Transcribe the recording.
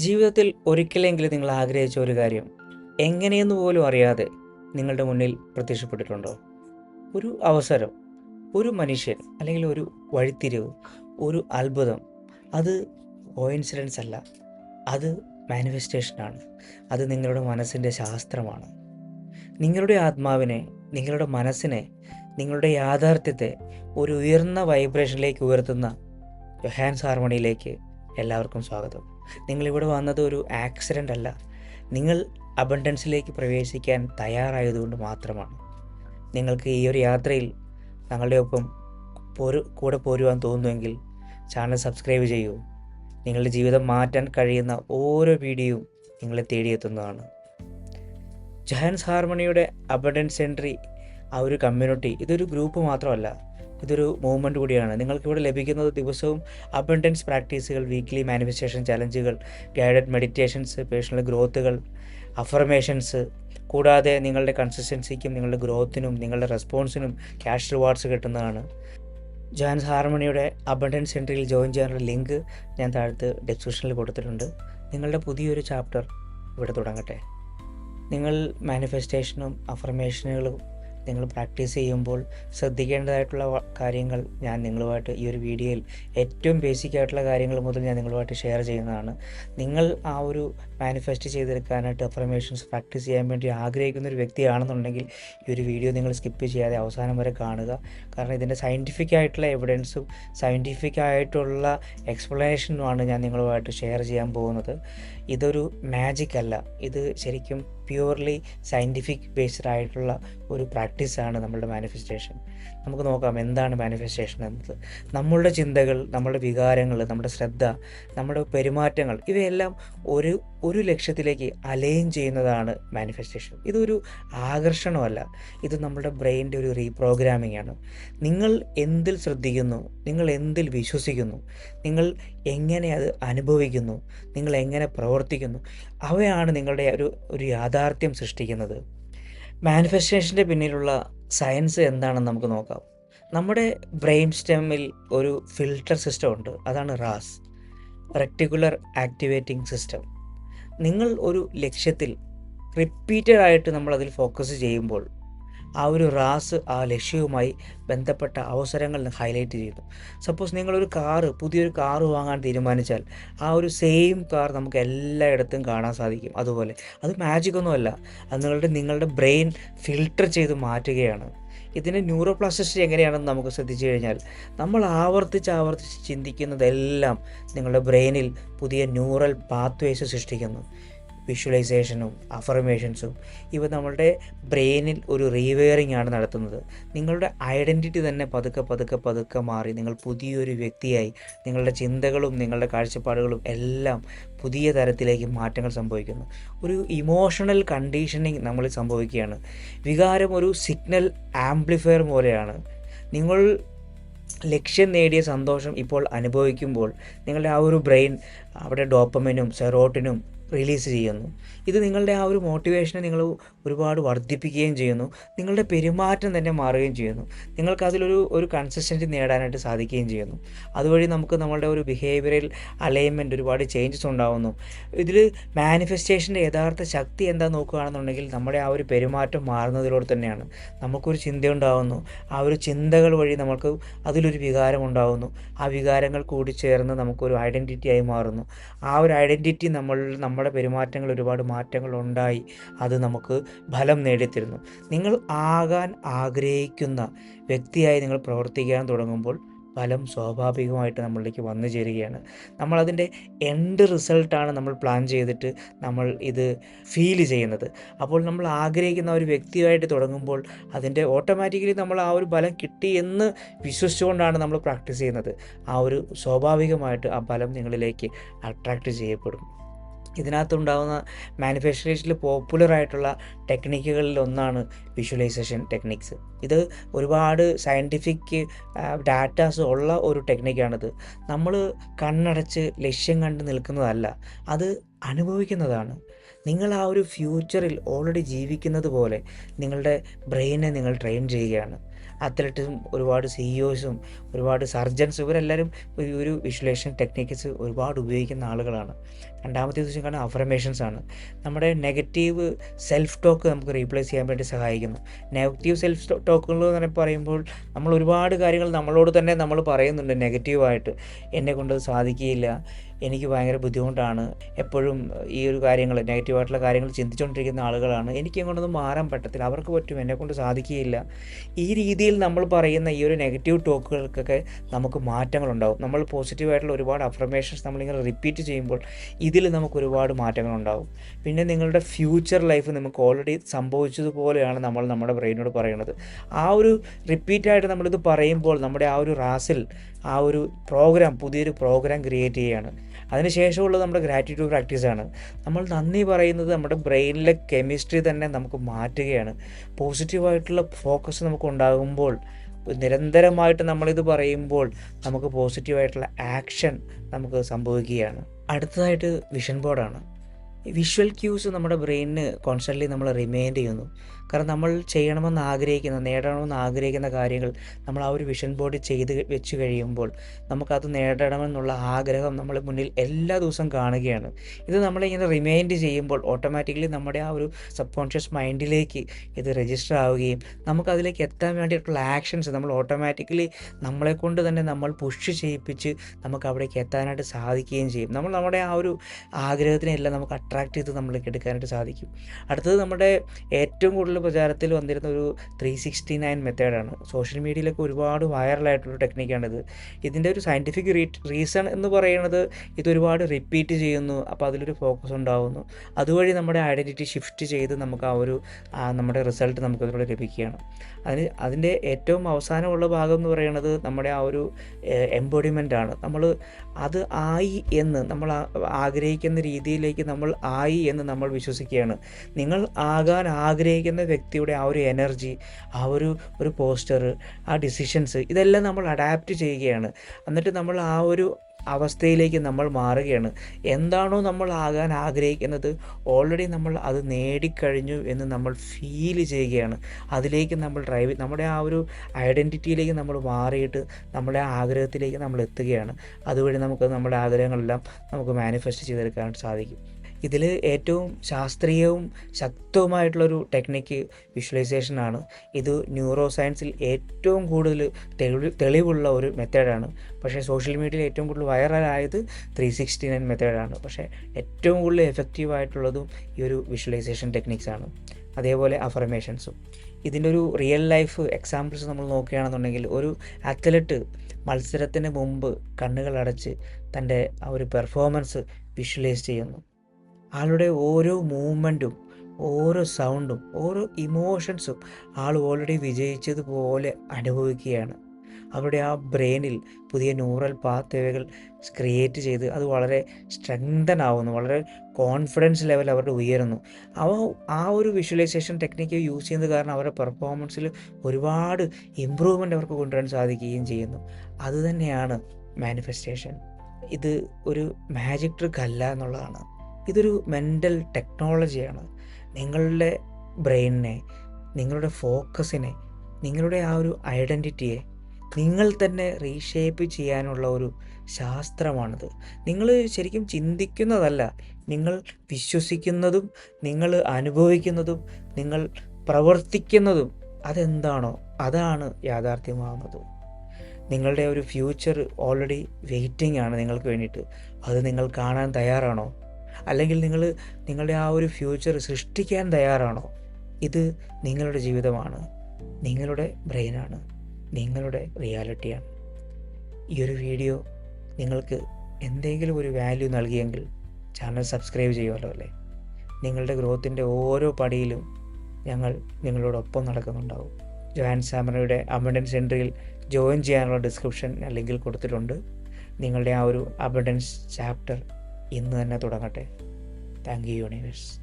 ജീവിതത്തിൽ ഒരിക്കലെങ്കിലും നിങ്ങൾ ആഗ്രഹിച്ച ഒരു കാര്യം എങ്ങനെയെന്ന് പോലും അറിയാതെ നിങ്ങളുടെ മുന്നിൽ പ്രത്യക്ഷപ്പെട്ടിട്ടുണ്ടോ? ഒരു അവസരം ഒരു മനുഷ്യൻ അല്ലെങ്കിൽ ഒരു വഴിത്തിരിവ് ഒരു അത്ഭുതം അത് കോയിൻസിഡൻസ് അല്ല. അത് മാനിഫെസ്റ്റേഷനാണ് അത് നിങ്ങളുടെ മനസ്സിന്റെ ശാസ്ത്രമാണ്. നിങ്ങളുടെ ആത്മാവിനെ നിങ്ങളുടെ മനസ്സിനെ നിങ്ങളുടെ യാഥാർത്ഥ്യത്തെ ഒരു ഉയർന്ന വൈബ്രേഷനിലേക്ക് ഉയർത്തുന്ന ഹാൻസ് ഹാർമണിയിലേക്ക് എല്ലാവർക്കും സ്വാഗതം. നിങ്ങളിവിടെ വന്നത് ഒരു ആക്സിഡന്റ് അല്ല. നിങ്ങൾ അബണ്ടൻസിലേക്ക് പ്രവേശിക്കാൻ തയ്യാറായതുകൊണ്ട് മാത്രമാണ്. നിങ്ങൾക്ക് ഈ ഒരു യാത്രയിൽ ഞങ്ങളുടെ ഒപ്പം പോരു കൂടെ പോരുവാൻ തോന്നുമെങ്കിൽ ചാനൽ സബ്സ്ക്രൈബ് ചെയ്യൂ. നിങ്ങളുടെ ജീവിതം മാറ്റാൻ കഴിയുന്ന ഓരോ വീഡിയോയും നിങ്ങളെ തേടിയെത്തുന്നതാണ്. ജഹൻസ് ഹാർമണിയുടെ അബഡൻസ് എൻട്രി ആ ഒരു കമ്മ്യൂണിറ്റി ഇതൊരു ഗ്രൂപ്പ് മാത്രമല്ല. ഇതൊരു മൂവ്മെന്റ് കൂടിയാണ്. നിങ്ങൾക്കിവിടെ ലഭിക്കുന്നത് ദിവസവും അബണ്ടൻസ് പ്രാക്ടീസുകൾ വീക്ക്ലി മാനിഫെസ്റ്റേഷൻ ചലഞ്ചുകൾ ഗൈഡഡ് മെഡിറ്റേഷൻസ് പേഴ്സണൽ ഗ്രോത്തുകൾ അഫർമേഷൻസ് കൂടാതെ നിങ്ങളുടെ കൺസിസ്റ്റൻസിക്കും നിങ്ങളുടെ ഗ്രോത്തിനും നിങ്ങളുടെ റെസ്പോൺസിനും ക്യാഷ് റിവാർഡ്സ് കിട്ടുന്നതാണ്. ജാൻസ് ഹാർമണിയുടെ അബണ്ടൻസ് സെന്ററിൽ ജോയിൻ ചെയ്യാനുള്ള ലിങ്ക് ഞാൻ താഴത്ത് ഡിസ്ക്രിപ്ഷനിൽ കൊടുത്തിട്ടുണ്ട്. നിങ്ങളുടെ പുതിയൊരു ചാപ്റ്റർ ഇവിടെ തുടങ്ങട്ടെ. നിങ്ങൾ മാനിഫെസ്റ്റേഷനും അഫർമേഷനുകളും നിങ്ങൾ പ്രാക്ടീസ് ചെയ്യുമ്പോൾ ശ്രദ്ധിക്കേണ്ടതായിട്ടുള്ള കാര്യങ്ങൾ ഞാൻ നിങ്ങളുമായിട്ട് ഈ ഒരു വീഡിയോയിൽ ഏറ്റവും ബേസിക് ആയിട്ടുള്ള കാര്യങ്ങൾ മുതൽ ഞാൻ നിങ്ങളുമായിട്ട് ഷെയർ ചെയ്യുന്നതാണ്. നിങ്ങൾ ആ ഒരു മാനിഫെസ്റ്റ് ചെയ്തെടുക്കാനായിട്ട് അഫർമേഷൻസ് പ്രാക്ടീസ് ചെയ്യാൻ വേണ്ടി ആഗ്രഹിക്കുന്ന ഒരു വ്യക്തിയാണെന്നുണ്ടെങ്കിൽ ഈ ഒരു വീഡിയോ നിങ്ങൾ സ്കിപ്പ് ചെയ്യാതെ അവസാനം വരെ കാണുക. കാരണം ഇതിന്റെ സയന്റിഫിക് ആയിട്ടുള്ള എവിഡൻസും സയന്റിഫിക് ആയിട്ടുള്ള എക്സ്പ്ലനേഷനുമാണ് ഞാൻ നിങ്ങളുമായിട്ട് ഷെയർ ചെയ്യാൻ പോകുന്നത്. ഇതൊരു മാജിക് അല്ല. ഇത് ശരിക്കും പ്യുവർലി സയന്റിഫിക് ബേസ്ഡ് ആയിട്ടുള്ള ഒരു പ്രാക്ടീസാണ് നമ്മളുടെ മാനിഫെസ്റ്റേഷൻ നമുക്ക് നോക്കാം എന്താണ് മാനിഫെസ്റ്റേഷൻ എന്നത്. നമ്മളുടെ ചിന്തകൾ നമ്മുടെ വികാരങ്ങൾ നമ്മുടെ ശ്രദ്ധ നമ്മുടെ പെരുമാറ്റങ്ങൾ ഇവയെല്ലാം ഒരു ഒരു ലക്ഷ്യത്തിലേക്ക് അലൈൻ ചെയ്യുന്നതാണ് മാനിഫെസ്റ്റേഷൻ ഇതൊരു ആകർഷണമല്ല. ഇത് നമ്മുടെ ബ്രെയിന്റെ ഒരു റീപ്രോഗ്രാമിംഗ് ആണ്. നിങ്ങൾ എന്തിൽ ശ്രദ്ധിക്കുന്നു? നിങ്ങൾ എന്തിൽ വിശ്വസിക്കുന്നു? നിങ്ങൾ എങ്ങനെ അത് അനുഭവിക്കുന്നു? നിങ്ങൾ എങ്ങനെ പ്രവർത്തിക്കുന്നു? അവയാണ് നിങ്ങളുടെ ഒരു ഒരു യാഥാർത്ഥ്യം സൃഷ്ടിക്കുന്നത്. മാനിഫെസ്റ്റേഷന്റെ പിന്നിലുള്ള സയൻസ് എന്താണെന്ന് നമുക്ക് നോക്കാം. നമ്മുടെ ബ്രെയിൻ സ്റ്റെമ്മിൽ ഒരു ഫിൽട്ടർ സിസ്റ്റം ഉണ്ട്. അതാണ് റാസ്. Reticular activating system. നിങ്ങൾ ഒരു ലക്ഷ്യത്തിൽ റിപ്പീറ്റഡ് ആയിട്ട് നമ്മൾ അതിൽ ഫോക്കസ് ചെയ്യുമ്പോൾ ആ ഒരു റാസ് ആ ലക്ഷ്യവുമായി ബന്ധപ്പെട്ട അവസരങ്ങൾ ഹൈലൈറ്റ് ചെയ്യുന്നു സപ്പോസ് നിങ്ങളൊരു കാറ് പുതിയൊരു കാറ് വാങ്ങാൻ തീരുമാനിച്ചാൽ ആ ഒരു സെയിം കാർ നമുക്ക് എല്ലായിടത്തും കാണാൻ സാധിക്കും. അതുപോലെ അത് മാജിക് ഒന്നുമല്ല. അത് നിങ്ങളുടെ നിങ്ങളുടെ ബ്രെയിൻ ഫിൽട്ടർ ചെയ്ത് മാറ്റുകയാണ്. ഇതിന് ന്യൂറോ പ്ലാസ്റ്റിസിറ്റി എങ്ങനെയാണെന്ന് നമുക്ക് ശ്രദ്ധിച്ചു കഴിഞ്ഞാൽ നമ്മൾ ആവർത്തിച്ച് ആവർത്തിച്ച് ചിന്തിക്കുന്നതെല്ലാം നിങ്ങളുടെ ബ്രെയിനിൽ പുതിയ ന്യൂറൽ പാത്വേസ് സൃഷ്ടിക്കുന്നു. വിഷ്വലൈസേഷനും അഫർമേഷൻസും ഇവ നമ്മളുടെ ബ്രെയിനിൽ ഒരു റീവെയറിംഗ് ആണ് നടത്തുന്നത്. നിങ്ങളുടെ ഐഡന്റിറ്റി തന്നെ പതുക്കെ പതുക്കെ പതുക്കെ മാറി നിങ്ങൾ പുതിയൊരു വ്യക്തിയായി നിങ്ങളുടെ ചിന്തകളും നിങ്ങളുടെ കാഴ്ചപ്പാടുകളും എല്ലാം പുതിയ തരത്തിലേക്ക് മാറ്റങ്ങൾ സംഭവിക്കുന്നു. ഒരു ഇമോഷണൽ കണ്ടീഷനിങ് നമ്മൾ സംഭവിക്കുകയാണ്. വികാരം ഒരു സിഗ്നൽ ആംപ്ലിഫയർ പോലെയാണ്. നിങ്ങൾ ലക്ഷ്യം നേടിയ സന്തോഷം ഇപ്പോൾ അനുഭവിക്കുമ്പോൾ നിങ്ങളുടെ ആ ഒരു ബ്രെയിൻ അവിടെ ഡോപ്പമിനും സെറോട്ടിനും റിലീസ് ചെയ്യുന്നു. ഇത് നിങ്ങളുടെ ആ ഒരു മോട്ടിവേഷനെ നിങ്ങൾ ഒരുപാട് വർദ്ധിപ്പിക്കുകയും ചെയ്യുന്നു. നിങ്ങളുടെ പെരുമാറ്റം തന്നെ മാറുകയും ചെയ്യുന്നു. നിങ്ങൾക്ക് അതിലൊരു ഒരു കൺസിസ്റ്റൻസി നേടാനായിട്ട് സാധിക്കുകയും ചെയ്യുന്നു. അതുവഴി നമുക്ക് നമ്മളുടെ ഒരു ബിഹേവിയറൽ അലൈൻമെന്റ് ഒരുപാട് ചേഞ്ചസ് ഉണ്ടാകുന്നു ഇതിൽ മാനിഫെസ്റ്റേഷന്റെ യഥാർത്ഥ ശക്തി എന്താ നോക്കുകയാണെന്നുണ്ടെങ്കിൽ നമ്മുടെ ആ ഒരു പെരുമാറ്റം മാറുന്നതിലൂടെ തന്നെയാണ്. നമുക്കൊരു ചിന്തയുണ്ടാകുന്നു ആ ഒരു ചിന്തകൾ വഴി നമുക്ക് അതിലൊരു വികാരം ഉണ്ടാകുന്നു ആ വികാരങ്ങൾ കൂടി ചേർന്ന് നമുക്കൊരു ഐഡന്റിറ്റിയായി മാറുന്നു. ആ ഒരു ഐഡന്റിറ്റി നമ്മൾ നമ്മൾ നമ്മുടെ പെരുമാറ്റങ്ങൾ ഒരുപാട് മാറ്റങ്ങൾ ഉണ്ടായി അത് നമുക്ക് ഫലം നേടിത്തരുന്നു. നിങ്ങൾ ആകാൻ ആഗ്രഹിക്കുന്ന വ്യക്തിയായി നിങ്ങൾ പ്രവർത്തിക്കാൻ തുടങ്ങുമ്പോൾ ഫലം സ്വാഭാവികമായിട്ട് നമ്മളിലേക്ക് വന്നു ചേരുകയാണ്. നമ്മളതിന്റെ എൻഡ് റിസൾട്ടാണ് നമ്മൾ പ്ലാൻ ചെയ്തിട്ട് നമ്മൾ ഇത് ഫീൽ ചെയ്യുന്നത്. അപ്പോൾ നമ്മൾ ആഗ്രഹിക്കുന്ന ഒരു വ്യക്തിയായിട്ട് തുടങ്ങുമ്പോൾ അതിന്റെ ഓട്ടോമാറ്റിക്കലി നമ്മൾ ആ ഒരു ഫലം കിട്ടി എന്ന് വിശ്വസിച്ചുകൊണ്ടാണ് നമ്മൾ പ്രാക്ടീസ് ചെയ്യുന്നത്. ആ ഒരു സ്വാഭാവികമായിട്ട് ആ ഫലം നിങ്ങളിലേക്ക് അട്രാക്റ്റ് ചെയ്യപ്പെടും. ഇതിനകത്തുണ്ടാകുന്ന മാനിഫെസ്റ്റേഷനിൽ പോപ്പുലർ ആയിട്ടുള്ള ടെക്നിക്കുകളിൽ ഒന്നാണ് വിഷ്വലൈസേഷൻ ടെക്നിക്സ് ഇത് ഒരുപാട് സയന്റിഫിക് ഡാറ്റാസ് ഉള്ള ഒരു ടെക്നിക്കാണിത് നമ്മൾ കണ്ണടച്ച് ലക്ഷ്യം കണ്ട് നിൽക്കുന്നതല്ല അത് അനുഭവിക്കുന്നതാണ്. നിങ്ങൾ ആ ഒരു ഫ്യൂച്ചറിൽ ഓൾറെഡി ജീവിക്കുന്നത് പോലെ നിങ്ങളുടെ ബ്രെയിനെ നിങ്ങൾ ട്രെയിൻ ചെയ്യുകയാണ്. അത്ലറ്റും ഒരുപാട് സിഇഒസും ഒരുപാട് സർജൻസ് ഇവരെല്ലാവരും ഒരു വിഷ്വലേഷൻ ടെക്നിക്സ് ഒരുപാട് ഉപയോഗിക്കുന്ന ആളുകളാണ്. രണ്ടാമത്തെ ദിവസം കാണാൻ അഫർമേഷൻസ് ആണ്. നമ്മുടെ നെഗറ്റീവ് സെൽഫ് ടോക്ക് നമുക്ക് റീപ്ലേസ് ചെയ്യാൻ വേണ്ടി സഹായിക്കുന്നു. നെഗറ്റീവ് സെൽഫ് ടോക്കുകൾ എന്ന് പറയുമ്പോൾ നമ്മൾ ഒരുപാട് കാര്യങ്ങൾ നമ്മളോട് തന്നെ നമ്മൾ പറയുന്നുണ്ട് നെഗറ്റീവായിട്ട് എന്നെ കൊണ്ട് സാധിക്കുകയില്ല. എനിക്ക് ഭയങ്കര ബുദ്ധിമുട്ടാണ്. എപ്പോഴും ഈ ഒരു കാര്യങ്ങൾ നെഗറ്റീവായിട്ടുള്ള കാര്യങ്ങൾ ചിന്തിച്ചുകൊണ്ടിരിക്കുന്ന ആളുകളാണ്. എനിക്ക് അങ്ങോട്ടൊന്നും മാറാൻ പറ്റത്തില്ല. അവർക്ക് പറ്റും എന്നെക്കൊണ്ട് സാധിക്കുകയില്ല. ഈ രീതിയിൽ നമ്മൾ പറയുന്ന ഈ ഒരു നെഗറ്റീവ് ടോക്കുകൾക്കൊക്കെ നമുക്ക് മാറ്റങ്ങളുണ്ടാവും. നമ്മൾ പോസിറ്റീവായിട്ടുള്ള ഒരുപാട് അഫർമേഷൻസ് നമ്മളിങ്ങനെ റിപ്പീറ്റ് ചെയ്യുമ്പോൾ ഇതിൽ നമുക്ക് ഒരുപാട് മാറ്റങ്ങളുണ്ടാവും. പിന്നെ നിങ്ങളുടെ ഫ്യൂച്ചർ ലൈഫ് നമുക്ക് ഓൾറെഡി സംഭവിച്ചതുപോലെയാണ് നമ്മൾ നമ്മുടെ ബ്രെയിനോട് പറയുന്നത് ആ ഒരു റിപ്പീറ്റായിട്ട് നമ്മളിത് പറയുമ്പോൾ നമ്മുടെ ആ ഒരു റാസിൽ ആ ഒരു പ്രോഗ്രാം പുതിയൊരു പ്രോഗ്രാം ക്രിയേറ്റ് ചെയ്യുകയാണ്. അതിനുശേഷമുള്ളത് നമ്മുടെ ഗ്രാറ്റിറ്റ്യൂഡ് പ്രാക്ടീസാണ് നമ്മൾ നന്ദി പറയുന്നത് നമ്മുടെ ബ്രെയിനിലെ കെമിസ്ട്രി തന്നെ നമുക്ക് മാറ്റുകയാണ്. പോസിറ്റീവായിട്ടുള്ള ഫോക്കസ് നമുക്ക് ഉണ്ടാകുമ്പോൾ നിരന്തരമായിട്ട് നമ്മളിത് പറയുമ്പോൾ നമുക്ക് പോസിറ്റീവായിട്ടുള്ള ആക്ഷൻ നമുക്ക് സംഭവിക്കുകയാണ്. അടുത്തതായിട്ട് വിഷൻ ബോർഡാണ് വിഷ്വൽ ക്യൂസ് നമ്മുടെ ബ്രെയിനിന് കോൺസ്റ്റന്റ്ലി നമ്മൾ റിമൈൻഡ് ചെയ്യുന്നു. കാരണം നമ്മൾ ചെയ്യണമെന്ന് ആഗ്രഹിക്കുന്ന നേടണമെന്ന് ആഗ്രഹിക്കുന്ന കാര്യങ്ങൾ നമ്മൾ ആ ഒരു വിഷൻ ബോർഡിൽ ചെയ്ത് വെച്ച് കഴിയുമ്പോൾ നമുക്കത് നേടണമെന്നുള്ള ആഗ്രഹം നമ്മൾ മുന്നിൽ എല്ലാ ദിവസവും കാണുകയാണ്. ഇത് നമ്മളിങ്ങനെ റിമൈൻഡ് ചെയ്യുമ്പോൾ ഓട്ടോമാറ്റിക്കലി നമ്മുടെ ആ ഒരു സബ് കോൺഷ്യസ് മൈൻഡിലേക്ക് ഇത് രജിസ്റ്റർ ആവുകയും നമുക്കതിലേക്ക് എത്താൻ വേണ്ടിയിട്ടുള്ള ആക്ഷൻസ് നമ്മൾ ഓട്ടോമാറ്റിക്കലി നമ്മളെ കൊണ്ട് തന്നെ നമ്മൾ പുഷ് ചെയ്യിപ്പിച്ച് നമുക്ക് അവിടേക്ക് എത്താനായിട്ട് സാധിക്കുകയും ചെയ്യും. നമ്മൾ നമ്മുടെ ആ ഒരു ആഗ്രഹത്തിനെല്ലാം നമുക്ക് അട്രാക്ട് ചെയ്ത് നമ്മൾക്ക് എടുക്കാനായിട്ട് സാധിക്കും. അടുത്തത് നമ്മുടെ ഏറ്റവും കൂടുതൽ പ്രചാരത്തിൽ വന്നിരുന്ന ഒരു ത്രീ സിക്സ്റ്റി നയൻ മെത്തേഡാണ് സോഷ്യൽ മീഡിയയിലൊക്കെ ഒരുപാട് വൈറലായിട്ടുള്ള ടെക്നിക്കാണിത് ഇതിന്റെ ഒരു സയന്റിഫിക് റീസൺ എന്ന് പറയുന്നത് ഇതൊരുപാട് റിപ്പീറ്റ് ചെയ്യുന്നു അപ്പോൾ അതിലൊരു ഫോക്കസ് ഉണ്ടാകുന്നു അതുവഴി നമ്മുടെ ഐഡന്റിറ്റി ഷിഫ്റ്റ് ചെയ്ത് നമുക്ക് ആ ഒരു നമ്മുടെ റിസൾട്ട് നമുക്ക് അതിലൂടെ ലഭിക്കുകയാണ്. അതിന് അതിന്റെ ഏറ്റവും അവസാനമുള്ള ഭാഗം എന്ന് പറയുന്നത് നമ്മുടെ ആ ഒരു എംബോഡിമെന്റ് ആണ്. നമ്മൾ അത് ആയി എന്ന് നമ്മൾ ആഗ്രഹിക്കുന്ന രീതിയിലേക്ക് നമ്മൾ ആയി എന്ന് നമ്മൾ വിശ്വസിക്കുകയാണ്. നിങ്ങൾ ആകാൻ ആഗ്രഹിക്കുന്ന വ്യക്തിയുടെ ആ ഒരു എനർജി ആ ഒരു ഒരു പോസ്റ്റർ ആ ഡിസിഷൻസ് ഇതെല്ലാം നമ്മൾ അഡാപ്റ്റ് ചെയ്യുകയാണ്. എന്നിട്ട് നമ്മൾ ആ ഒരു അവസ്ഥയിലേക്ക് നമ്മൾ മാറുകയാണ്. എന്താണോ നമ്മൾ ആകാൻ ആഗ്രഹിക്കുന്നത് ഓൾറെഡി നമ്മൾ അത് നേടിക്കഴിഞ്ഞു എന്ന് നമ്മൾ ഫീൽ ചെയ്യുകയാണ്. അതിലേക്ക് നമ്മൾ ഡ്രൈവ് നമ്മുടെ ആ ഒരു ഐഡന്റിറ്റിയിലേക്ക് നമ്മൾ മാറിയിട്ട് നമ്മുടെ ആഗ്രഹത്തിലേക്ക് നമ്മൾ എത്തുകയാണ്. അതുവഴി നമുക്ക് നമ്മുടെ ആഗ്രഹങ്ങളെല്ലാം നമുക്ക് മാനിഫെസ്റ്റ് ചെയ്തെടുക്കാൻ സാധിക്കും. ഇതിൽ ഏറ്റവും ശാസ്ത്രീയവും ശക്തവുമായിട്ടുള്ളൊരു ടെക്നിക്ക് വിഷ്വലൈസേഷനാണ് ഇത് ന്യൂറോ സയൻസിൽ ഏറ്റവും കൂടുതൽ തെളി തെളിവുള്ള ഒരു മെത്തേഡാണ് പക്ഷേ സോഷ്യൽ മീഡിയയിൽ ഏറ്റവും കൂടുതൽ വൈറലായത് ത്രീ സിക്സ്റ്റി നയൻ മെത്തേഡാണ് പക്ഷേ ഏറ്റവും കൂടുതൽ എഫക്റ്റീവ് ആയിട്ടുള്ളതും ഈ ഒരു വിഷ്വലൈസേഷൻ ടെക്നിക്സാണ് അതേപോലെ അഫർമേഷൻസും ഇതിന്റെ ഒരു റിയൽ ലൈഫ് എക്സാമ്പിൾസ് നമ്മൾ നോക്കുകയാണെന്നുണ്ടെങ്കിൽ ഒരു അത്ലറ്റ് മത്സരത്തിന് മുമ്പ് കണ്ണുകൾ അടച്ച് തന്റെ ആ ഒരു പെർഫോമൻസ് വിഷ്വലൈസ് ചെയ്യുന്നു. ആളുടെ ഓരോ മൂവ്മെന്റും ഓരോ സൗണ്ടും ഓരോ ഇമോഷൻസും ആൾ ഓൾറെഡി വിജയിച്ചതുപോലെ അനുഭവിക്കുകയാണ്. അവരുടെ ആ ബ്രെയിനിൽ പുതിയ ന്യൂറൽ പാത്വേകൾ ക്രിയേറ്റ് ചെയ്ത് അത് വളരെ സ്ട്രെങ്തൻ ആവുന്നു വളരെ കോൺഫിഡൻസ് ലെവൽ അവരുടെ ഉയരുന്നു. അവ ആ ഒരു വിഷ്വലൈസേഷൻ ടെക്നിക്ക് യൂസ് ചെയ്യുന്നത് കാരണം അവരുടെ പെർഫോമൻസിൽ ഒരുപാട് ഇമ്പ്രൂവ്മെന്റ് അവർക്ക് കൊണ്ടുവരാൻ സാധിക്കുകയും ചെയ്യുന്നു. അതുതന്നെയാണ് മാനിഫെസ്റ്റേഷൻ ഇത് ഒരു മാജിക് ട്രിക്ക് അല്ല എന്നുള്ളതാണ്. ഇതൊരു മെന്റൽ ടെക്നോളജിയാണ് നിങ്ങളുടെ ബ്രെയിനിനെ നിങ്ങളുടെ ഫോക്കസിനെ നിങ്ങളുടെ ആ ഒരു ഐഡന്റിറ്റിയെ നിങ്ങൾ തന്നെ റീഷേപ്പ് ചെയ്യാനുള്ള ഒരു ശാസ്ത്രമാണിത്. നിങ്ങൾ ശരിക്കും ചിന്തിക്കുന്നതല്ല നിങ്ങൾ വിശ്വസിക്കുന്നതും നിങ്ങൾ അനുഭവിക്കുന്നതും നിങ്ങൾ പ്രവർത്തിക്കുന്നതും അതെന്താണോ അതാണ് യാഥാർത്ഥ്യമാകുന്നത് നിങ്ങളുടെ ഒരു ഫ്യൂച്ചർ ഓൾറെഡി വെയിറ്റിംഗ് ആണ് നിങ്ങൾക്ക് വേണ്ടിയിട്ട്. അത് നിങ്ങൾ കാണാൻ തയ്യാറാണോ? അല്ലെങ്കിൽ നിങ്ങൾ നിങ്ങളുടെ ആ ഒരു ഫ്യൂച്ചർ സൃഷ്ടിക്കാൻ തയ്യാറാണോ? ഇത് നിങ്ങളുടെ ജീവിതമാണ്. നിങ്ങളുടെ ബ്രെയിനാണ് നിങ്ങളുടെ റിയാലിറ്റിയാണ് ഈ ഒരു വീഡിയോ നിങ്ങൾക്ക് എന്തെങ്കിലും ഒരു വാല്യൂ നൽകിയെങ്കിൽ ചാനൽ സബ്സ്ക്രൈബ് ചെയ്യുമല്ലോ അല്ലേ? നിങ്ങളുടെ ഗ്രോത്തിന്റെ ഓരോ പടിയിലും ഞങ്ങൾ നിങ്ങളോടൊപ്പം നടക്കുന്നുണ്ടാവും. ജോയൻ സാമറയുടെ അബണ്ടൻസ് എൻട്രിയിൽ ജോയിൻ ചെയ്യാനുള്ള ഡിസ്ക്രിപ്ഷൻ അല്ലെങ്കിൽ കൊടുത്തിട്ടുണ്ട്. നിങ്ങളുടെ ആ ഒരു അബണ്ടൻസ് ചാപ്റ്റർ ഇന്ന് തന്നെ തുടങ്ങട്ടെ. Thank you universe